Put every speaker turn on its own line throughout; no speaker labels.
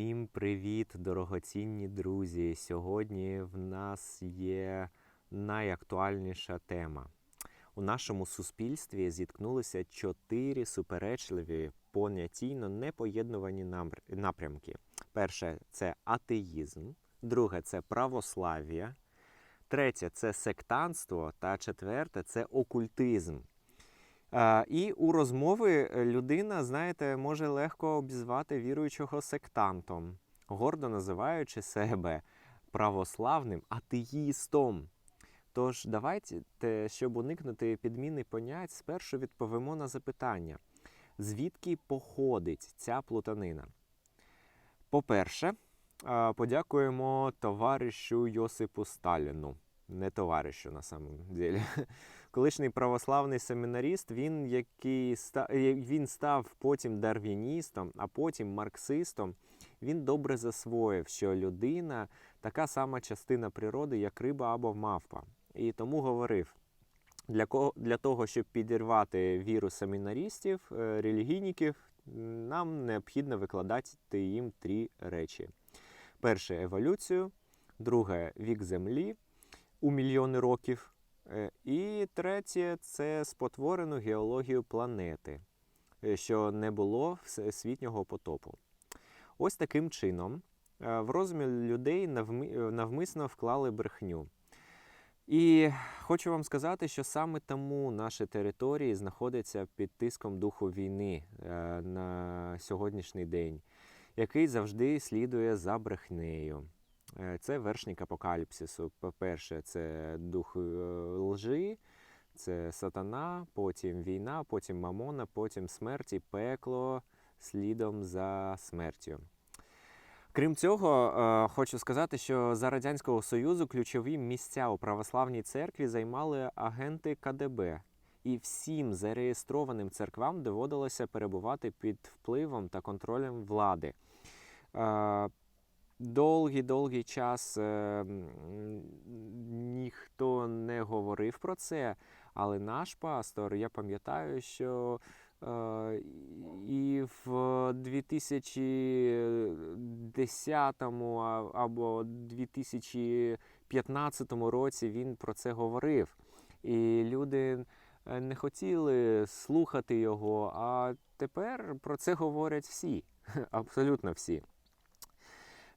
Всім привіт, дорогоцінні друзі! Сьогодні в нас є найактуальніша тема. У нашому суспільстві зіткнулися чотири суперечливі, понятійно непоєднувані напрямки. Перше це атеїзм, друге це православ'я, третє це сектантство, та четверте це окультизм. І у розмови е, людина, знаєте, може легко обізвати віруючого сектантом, гордо називаючи себе православним атеїстом. Тож давайте, щоб уникнути підміни понять, спершу відповімо на запитання, звідки походить ця плутанина. По-перше, подякуємо товаришу Йосипу Сталіну. Не товаришу на самом деле. Колишній православний семінаріст, він, який е, він став потім дарвіністом, а потім марксистом. Він добре засвоїв, що людина така сама частина природи, як риба або мавпа. І тому говорив: для, кого, для того, щоб підірвати віру семінарістів, е, релігійників, нам необхідно викладати їм три речі: перше еволюцію, друге вік землі у мільйони років. Е, І третє це спотворену геологію планети, е, що не було всесвітнього потопу. Ось таким чином е, в розумі людей навмисно вклали брехню. І хочу вам сказати, що саме тому наші території знаходяться під тиском духу війни на сьогоднішній день, який завжди слідує за брехнею. Е, Це вершник апокаліпсису. По-перше, це дух е, лжи, це сатана, потім війна, потім мамона, потім смерть і пекло слідом за смертю. Крім цього, е, хочу сказати, що за Радянського Союзу ключові місця у православній церкві займали агенти КДБ. І всім зареєстрованим церквам доводилося перебувати під впливом та контролем влади. Довгий-довгий час е, ніхто не говорив про це, але наш пастор, я пам'ятаю, що е, і в 2010 або 2015 році він про це говорив. І люди е, не хотіли слухати його, а тепер про це говорять всі, абсолютно всі.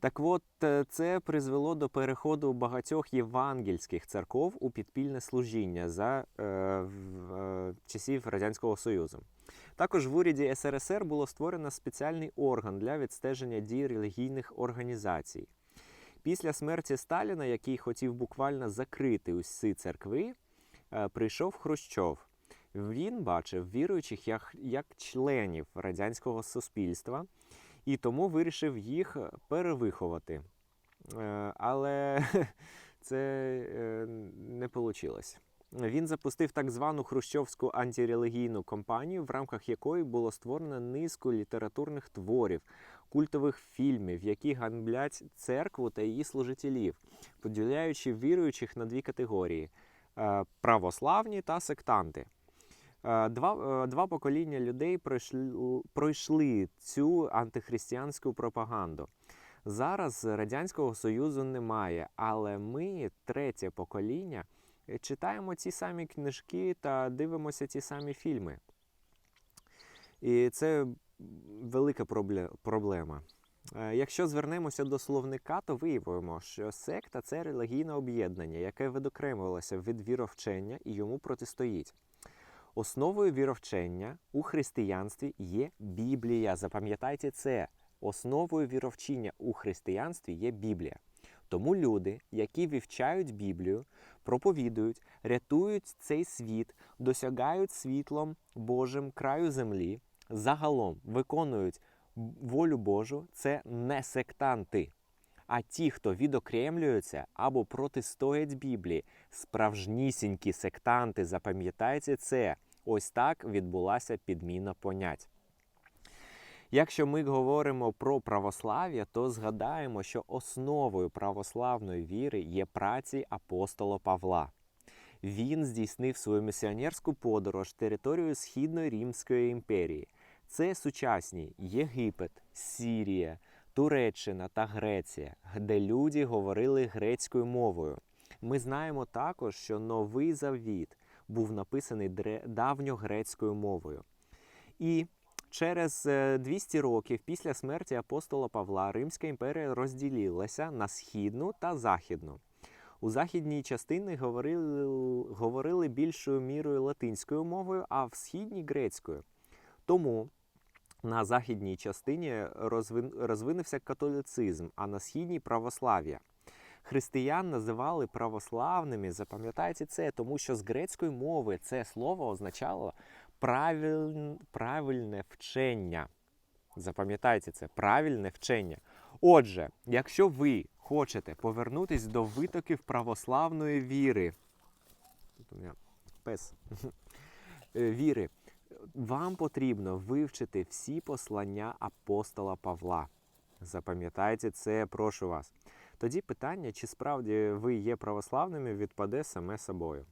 Так от, е, це призвело до переходу багатьох євангельських церков у підпільне служіння за е, е, часів Радянського Союзу. Також в уряді СРСР було створено спеціальний орган для відстеження дій релігійних організацій. Після смерті Сталіна, який хотів буквально закрити усі церкви, е, прийшов Хрущов. Він бачив віруючих як, як членів радянського суспільства і тому вирішив їх перевиховати. Е, Але це е, не вийшло. Він запустив так звану хрущовську антирелігійну кампанію, в рамках якої було створено низку літературних творів, культових фільмів, які ганблять церкву та її служителів, поділяючи віруючих на дві категорії: е, православні та сектанти. Е, Два, е, два покоління людей пройшли, пройшли цю антихристиянську пропаганду. Зараз Радянського Союзу немає, але ми, третє покоління, читаємо ті самі книжки та дивимося ті самі фільми. І це велика проблема. Е, Якщо звернемося до словника, то виявимо, що секта це релігійне об'єднання, яке відокремилося від віровчення і йому протистоїть. Основою віровчення у християнстві є Біблія. Запам'ятайте це. Основою віровчення у християнстві є Біблія. Тому люди, які вивчають Біблію, проповідують, рятують цей світ, досягають світлом Божим краю землі, загалом виконують волю Божу, це не сектанти. А ті, хто відокремлюються або протистоять Біблії, справжнісінькі сектанти, запам'ятайте це. Ось так відбулася підміна понять. Якщо ми говоримо про православ'я, то згадаємо, що основою православної віри є праці апостола Павла. Він здійснив свою місіонерську подорож територією Східної Римської імперії. Це сучасні Єгипет, Сірія, Туреччина та Греція, де люди говорили грецькою мовою. Ми знаємо також, що Новий Завіт був написаний давньогрецькою мовою. І через е, 200 років після смерті апостола Павла Римська імперія розділилася на східну та західну. У західній частині говорили, говорили більшою мірою латинською мовою, а в східній грецькою. Тому на західній частині розвин- розвинувся католицизм, а на східній православ'я. Християн називали православними, запам'ятайте це, тому що з грецької мови це слово означало правиль... правильне вчення. Запам'ятайте це, правильне вчення. Отже, якщо ви хочете повернутись до витоків православної віри, Тут у пес Е, віри, вам потрібно вивчити всі послання апостола Павла. Запам'ятайте це, прошу вас. Тоді питання, чи справді ви є православними, відпаде саме собою.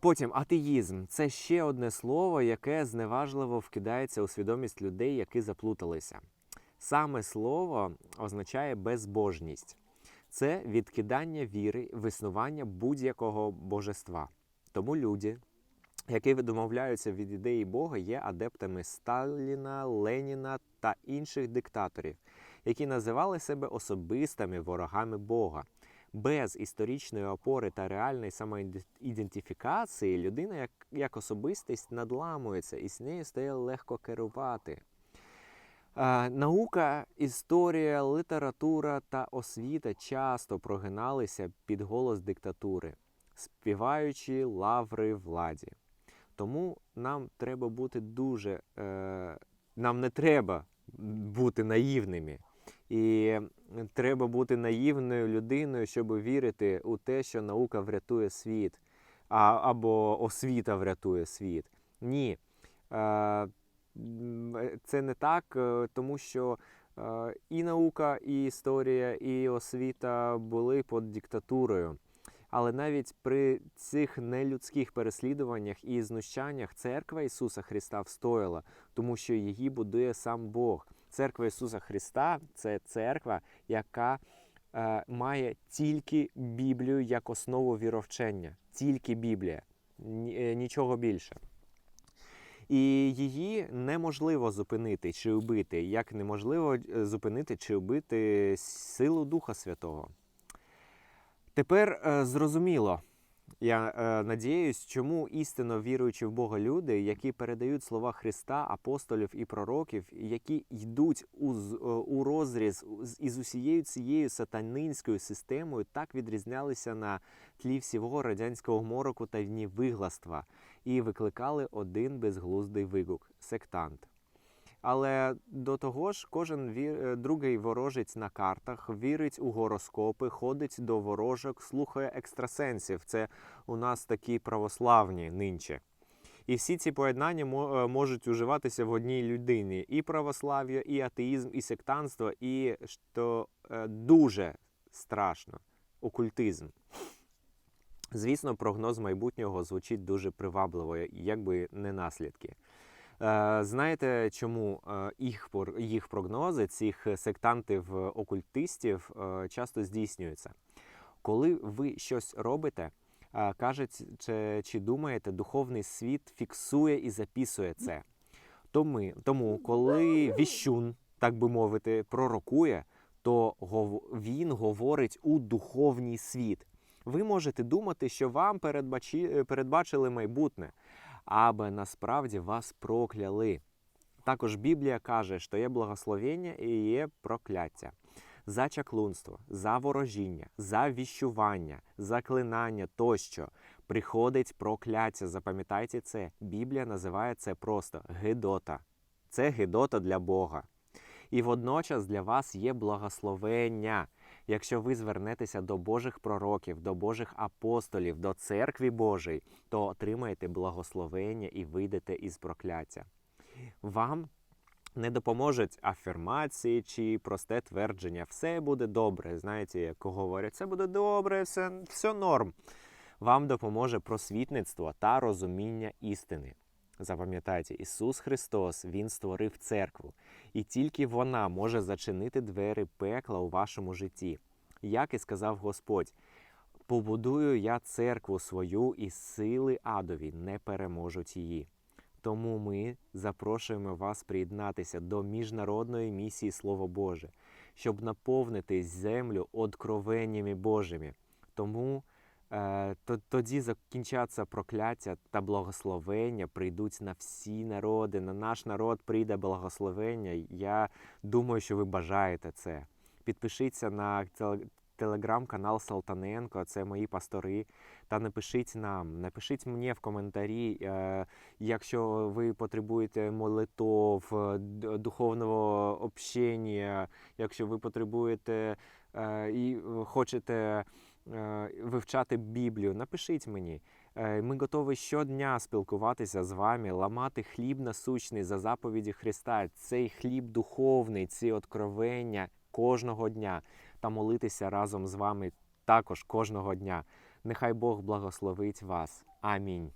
Потім атеїзм це ще одне слово, яке зневажливо вкидається у свідомість людей, які заплуталися. Саме слово означає безбожність. Це відкидання віри в існування будь-якого божества. Тому люди, які відмовляються від ідеї Бога, є адептами Сталіна, Леніна та інших диктаторів, які називали себе особистими ворогами Бога. Без історичної опори та реальної самоідентифікації людина як, як особистість надламується і з нею стає легко керувати. Е, Наука, історія, література та освіта часто прогиналися під голос диктатури, співаючи лаври владі. Тому нам треба бути дуже. Е, нам не треба бути наївними. І треба бути наївною людиною, щоб вірити у те, що наука врятує світ, а, або освіта врятує світ. Ні. Е, це не так, е, тому що е, і наука, і історія, і освіта були під диктатурою. Але навіть при цих нелюдських переслідуваннях і знущаннях церква Ісуса Христа встояла, тому що її будує сам Бог. Церква Ісуса Христа це церква, яка е, має тільки Біблію як основу віровчення, тільки Біблія, е, нічого більше. І її неможливо зупинити чи убити, як неможливо е, зупинити чи убити силу Духа Святого. Тепер е, зрозуміло, я е, надіюсь, чому істинно віруючи в Бога люди, які передають слова Христа, апостолів і пророків, які йдуть у, е, у розріз із усією цією сатанинською системою, так відрізнялися на тлі всього радянського мороку та вигластва і викликали один безглуздий вигук сектант. Але до того ж, кожен вір... е, другий ворожець на картах вірить у гороскопи, ходить до ворожок, слухає екстрасенсів. Це у нас такі православні нинче. І всі ці поєднання е, можуть уживатися в одній людині: і православ'я, і атеїзм, і сектанство, і що е, дуже страшно окультизм. Звісно, прогноз майбутнього звучить дуже привабливо, якби не наслідки. Е, Знаєте, чому е, їх, їх прогнози, цих сектантів-окультистів е, часто здійснюються? Коли ви щось робите, кажуть, чи, чи думаєте, духовний світ фіксує і записує це. Тому, тому коли віщун, так би мовити, пророкує, то він говорить у духовний світ. Ви можете думати, що вам передбачили майбутнє, аби насправді вас прокляли. Також Біблія каже, що є благословення і є прокляття. За чаклунство, за ворожіння, за віщування, заклинання тощо приходить прокляття. Запам'ятайте це. Біблія називає це просто гидота. Це гидота для Бога. І водночас для вас є благословення. Якщо ви звернетеся до Божих пророків, до Божих апостолів, до церкви Божої, то отримаєте благословення і вийдете із прокляття. Вам не допоможуть афірмації чи просте твердження. Все буде добре. Знаєте, як говорять, все буде добре, все, все норм. Вам допоможе просвітництво та розуміння істини. Запам'ятайте, Ісус Христос Він створив церкву, і тільки вона може зачинити двері пекла у вашому житті. Як і сказав Господь, побудую я церкву свою, і сили адові не переможуть її. Тому ми запрошуємо вас приєднатися до міжнародної місії Слово Боже, щоб наповнити землю откровеннями Божими. Тому то- тоді закінчаться прокляття та благословення прийдуть на всі народи. На наш народ прийде благословення. Я думаю, що ви бажаєте це. Підпишіться на теле- телеграм-канал Салтаненко, це мої пастори. Та напишіть нам, напишіть мені в коментарі, е, якщо ви потребуєте молитов, е, духовного общення, якщо ви потребуєте е, і хочете е, вивчати Біблію, напишіть мені. Е, Ми готові щодня спілкуватися з вами, ламати хліб насущний за заповіді Христа, цей хліб духовний, ці откровення кожного дня та молитися разом з вами також кожного дня. Нехай Бог благословить вас. Амінь.